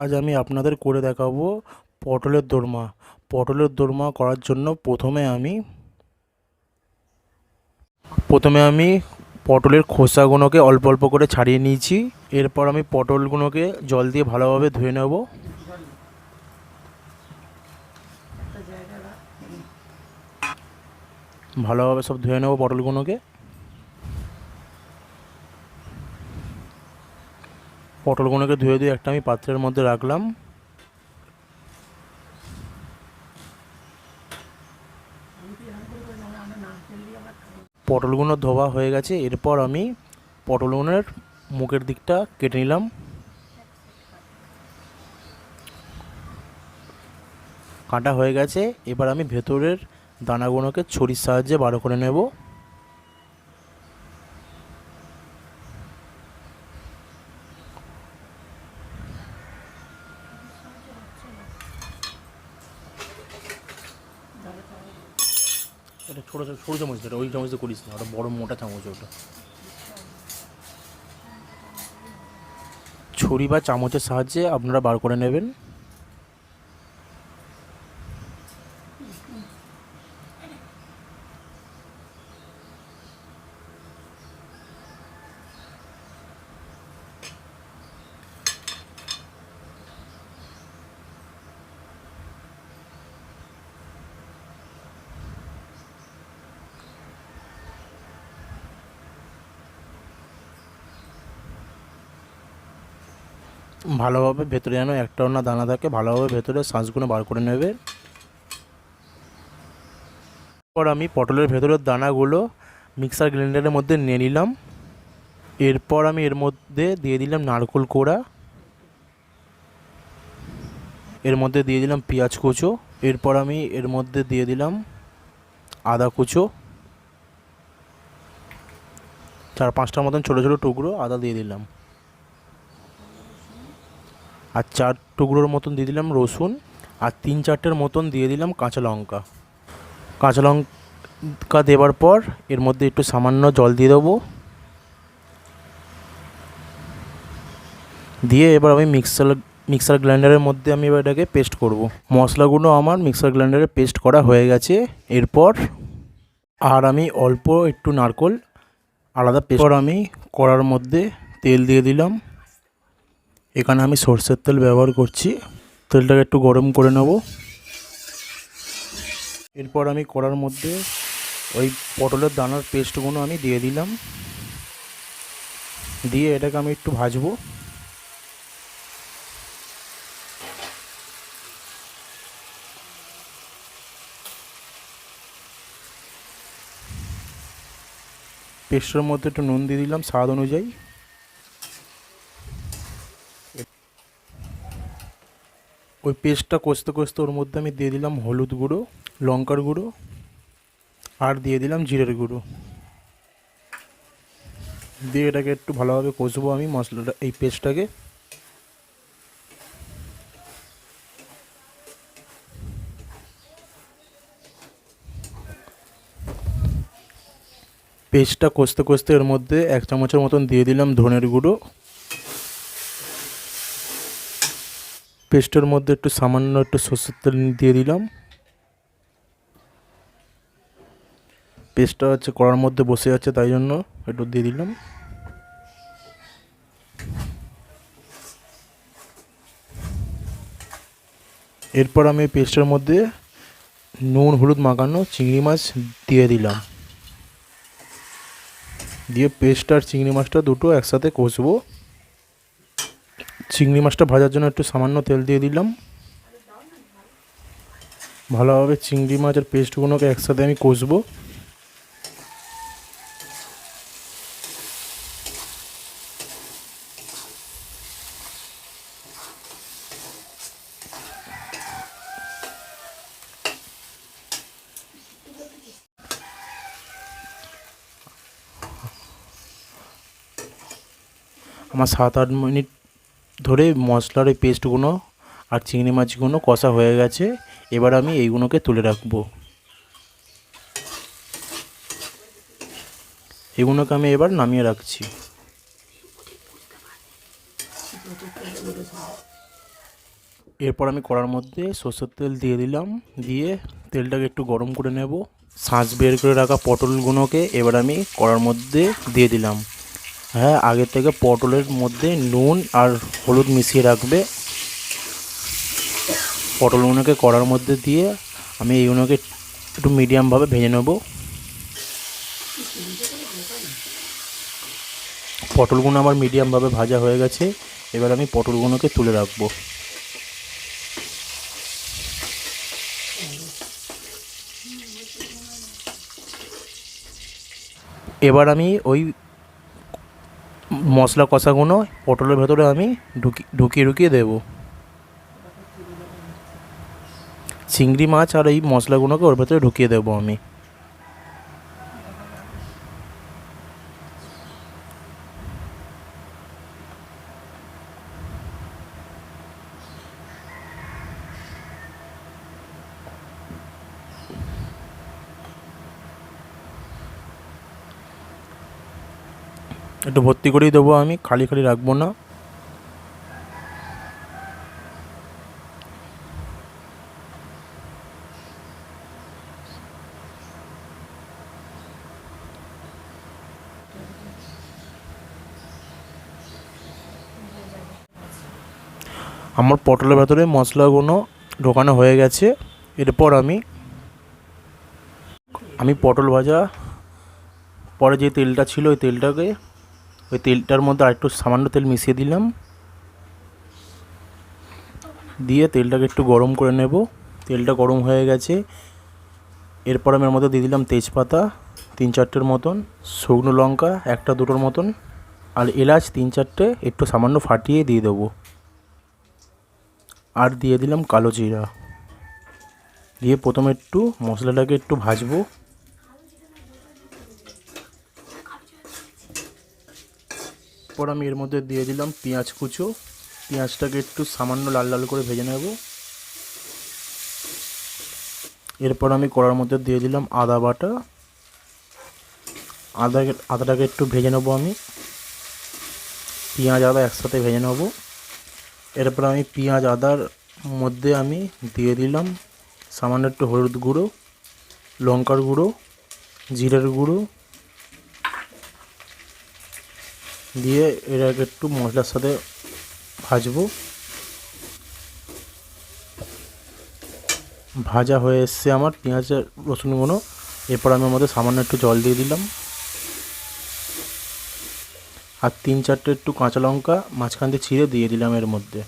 আজ আমি আপনাদের করে দেখাবো পটলের দোরমা। পটলের দোরমা করার জন্য প্রথমে আমি প্রথমে আমি পটলের খোসাগুলোকে অল্প অল্প করে ছাড়িয়ে নিয়েছি। এরপর আমি পটলগুলোকে জল দিয়ে ভালোভাবে ধুয়ে নেব। ভালোভাবে সব ধুয়ে নেব পটলগুলোকে। পটলগুলোকে ধুয়ে দিয়ে একটা আমি পাত্রের মধ্যে রাখলাম। পটলগুলো ধোয়া হয়ে গেছে, এরপর আমি পটলগুলোর মুখের দিকটা কেটে নিলাম। কাটা হয়ে গেছে, এবার আমি ভেতরের দানাগুলোকে ছুরির সাহায্যে বার করে নেব। এটা ছোটো ছোটো চামচ ধরে, ওই চামচ করিস না, ওটা বড় মোটা চামচ ওটা। ছুরি বা চামচের সাহায্যে আপনারা বার করে নেবেন। ভালোভাবে ভেতরে যেন একটাও না দানা থাকে, ভালোভাবে ভেতরে শাঁসগুলো বার করে নেবে। এরপর আমি পটলের ভেতরের দানাগুলো মিক্সার গ্রাইন্ডারের মধ্যে নিয়ে নিলাম। এরপর আমি এর মধ্যে দিয়ে দিলাম নারকোল কোড়া। এর মধ্যে দিয়ে দিলাম পেঁয়াজ কুচো। এরপর আমি এর মধ্যে দিয়ে দিলাম আদা কুচো। চার পাঁচটার মতন ছোটো ছোটো টুকরো আদা দিয়ে দিলাম। আর চার টুকরোর মতন দিয়ে দিলাম রসুন আর তিন চারটের মতন দিয়ে দিলাম কাঁচা লঙ্কা। কাঁচা লঙ্কা দেওয়ার পর এর মধ্যে একটু সামান্য জল দিয়ে দেবো। দিয়ে এবার আমি মিক্সার মিক্সার গ্রাইন্ডারের মধ্যে আমি এবার এটাকে পেস্ট করব। মশলাগুলো আমার মিক্সার গ্রাইন্ডারে পেস্ট করা হয়ে গেছে। এরপর আর আমি অল্প একটু নারকোল আলাদা পেস্ট আমি কড়ার মধ্যে তেল দিয়ে দিলাম। এখানে আমি সর্ষের তেল ব্যবহার করছি। তেলটাকে একটু গরম করে নেব। এরপর আমি কড়ার মধ্যে ওই পটলের দানার পেস্টগুলো আমি দিয়ে দিলাম। দিয়ে এটাকে আমি একটু ভাজবো। পেস্টের মধ্যে একটু নুন দিয়ে দিলাম স্বাদ অনুযায়ী। ওই পেস্টটা কষতে কষতে ওর মধ্যে আমি দিয়ে দিলাম হলুদ গুঁড়ো, লঙ্কার গুঁড়ো, আর দিয়ে দিলাম জিরের গুঁড়ো। দিয়ে এটাকে একটু ভালোভাবে কষবো আমি মশলাটা, এই পেস্টটাকে পেস্টটা কষতে কষতে এর মধ্যে এক চামচের মতন দিয়ে দিলাম ধনের গুঁড়ো। পেস্টের মধ্যে একটু সামান্য একটু সর্ষের তেল দিয়ে দিলাম। পেস্টটা হচ্ছে কড়ার মধ্যে বসে যাচ্ছে তাই জন্য একটু দিয়ে দিলাম। এরপর আমি পেস্টের মধ্যে নুন, হলুদ মাখানো চিংড়ি মাছ দিয়ে দিলাম। দিয়ে পেস্ট আর চিংড়ি মাছটা দুটো একসাথে কষবো। চিংড়ি মাছটা ভাজার জন্য একটু সামান্য তেল দিয়ে দিলাম। ভালোভাবে চিংড়ি মাছ আর পেস্টগুলোকে একসাথে আমি কষবো। আমার সাত আট মিনিট ধরে মশলার ওই পেস্টগুলো আর চিংড়ি মাছগুলো কষা হয়ে গেছে, এবার আমি এইগুলোকে তুলে রাখব। এগুলোকে আমি এবার নামিয়ে রাখছি। এরপর আমি কড়ার মধ্যে সর্ষের তেল দিয়ে দিলাম, দিয়ে তেলটাকে একটু গরম করে নেব। শাঁস বের করে রাখা পটলগুলোকে এবার আমি কড়ার মধ্যে দিয়ে দিলাম। হ্যাঁ আগে থেকে পটলের মধ্যে নুন আর হলুদ মিশিয়ে রাখবে। পটলগুলোকে কড়ার মধ্যে দিয়ে আমি এইগুলোকে একটু মিডিয়ামভাবে ভেজে নেব। পটলগুলো আমার মিডিয়ামভাবে ভাজা হয়ে গেছে। এবার আমি পটলগুলোকে তুলে রাখব। এবার আমি ওই মশলা কষাগুলো পটলের ভেতরে আমি ঢুকি, ঢুকিয়ে ঢুকিয়ে দেবো। চিংড়ি মাছ আর এই মশলাগুলোকে ওর ভেতরে ঢুকিয়ে দেবো আমি। একটু ভর্তি করেই দেবো আমি, খালি খালি রাখব না। আমার পটলের ভেতরে মশলাগুলো ঢোকানো হয়ে গেছে, এরপর আমি আমি পটল ভাজা, পরে যে তেলটা ছিল ওই তেলটাকে ওই তেলটার মধ্যে আরেকটু সামান্য তেল মিশিয়ে দিলাম। দিয়ে তেলটাকে একটু গরম করে নেব। তেলটা গরম হয়ে গেছে। এরপর আমি এর মধ্যে দিয়ে দিলাম তেজপাতা, তিন চারটের মতন, শুকনো লঙ্কা, একটা দুটোর মতন, আর এলাচ তিন চারটে, একটু সামান্য ফাটিয়ে দিয়ে দেবো। আর দিয়ে দিলাম কালো জিরা। দিয়ে প্রথমে একটু মশলাটাকে একটু ভাজবো। পর আমি এর মধ্যে দিয়ে দিলাম পেঁয়াজ কুচো। পেঁয়াজটাকে একটু সামান্য লাল লাল করে ভেজে নেব। এরপর আমি কড়ার মধ্যে দিয়ে দিলাম আদা বাটা। আদা, আদাটাকে একটু ভেজে নেব আমি। পেঁয়াজ, আদা একসাথে ভেজে নেব। এরপর আমি পেঁয়াজ, আদার মধ্যে আমি দিয়ে দিলাম সামান্য একটু হলুদ গুঁড়ো, লঙ্কার গুঁড়ো, জিরের গুঁড়ো দিয়ে এটাকে একটু মশলার সাথে ভাজবো। ভাজা হয়ে এসছে আমার, পেঁয়াজ রসুনগুলো এরপর আমি আমাদের সামান্য একটু জল দিয়ে দিলাম। আর তিন চারটে একটু কাঁচা লঙ্কা মাঝখান দিয়ে ছিঁড়ে দিয়ে দিলাম এর মধ্যে।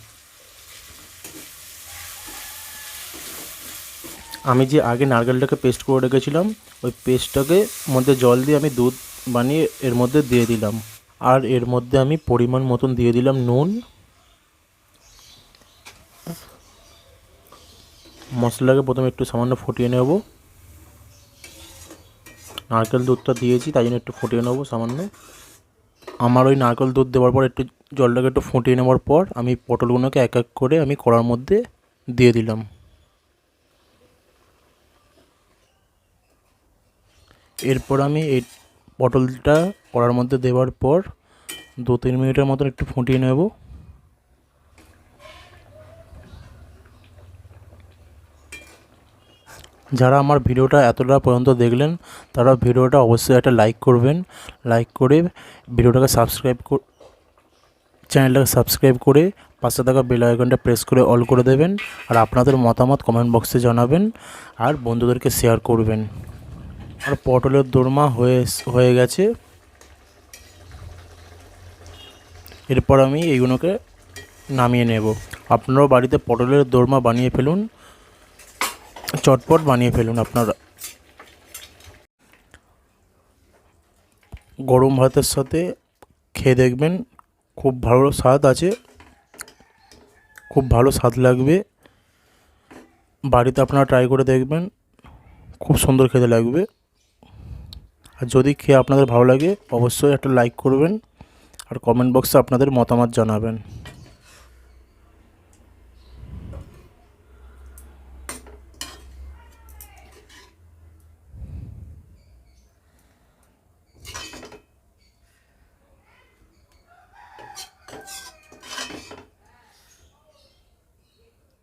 আমি যে আগে নারকেলটাকে পেস্ট করে রেখেছিলাম, ওই পেস্টটাকে মধ্যে জল দিয়ে আমি দুধ বানিয়ে এর মধ্যে দিয়ে দিলাম। আর এর মধ্যে আমি পরিমাণ মতন দিয়ে দিলাম নুন মশলাকে প্রথমে একটু সামান্য ফুটিয়ে নেব। নারকেল দুধটা দিয়েছি, তাই জন্য একটু ফুটিয়ে নেব সামান্য। আমার ওই নারকেল দুধ দেওয়ার পর একটু জলটাকে একটু ফুটিয়ে নেওয়ার পর আমি পটলগুলোকে এক এক করে আমি কড়ার মধ্যে দিয়ে দিলাম। এরপর আমি এই পটলটা কড়ার মধ্যে দেওয়ার পর দু তিন মিনিটের মতন একটু ফুটিয়ে নেব। যারা আমার ভিডিওটা এতটা পর্যন্ত দেখলেন, তারা ভিডিওটা অবশ্যই একটা লাইক করবেন। লাইক করে ভিডিওটাকে সাবস্ক্রাইব চ্যানেলটাকে সাবস্ক্রাইব করে পাশে থাকা বেল আইকনটা প্রেস করে অল করে দেবেন। আর আপনাদের মতামত কমেন্ট বক্সে জানাবেন। আর বন্ধুদেরকে শেয়ার করবেন। আর পটলের দোরমা হয়ে হয়ে গেছে। এরপর আমি এইগুলোকে নামিয়ে নেব। আপনারাও বাড়িতে পটলের দোরমা বানিয়ে ফেলুন। চটপট বানিয়ে ফেলুন আপনারা। গরম ভাতের সাথে খেয়ে দেখবেন খুব ভালো স্বাদ আছে। খুব ভালো স্বাদ লাগবে। বাড়িতে আপনারা ট্রাই করে দেখবেন। খুব সুন্দর খেতে লাগবে। আর যদি খেয়ে আপনাদের ভালো লাগে, অবশ্যই একটা লাইক করবেন আর কমেন্ট বক্সে আপনাদের মতামত জানাবেন।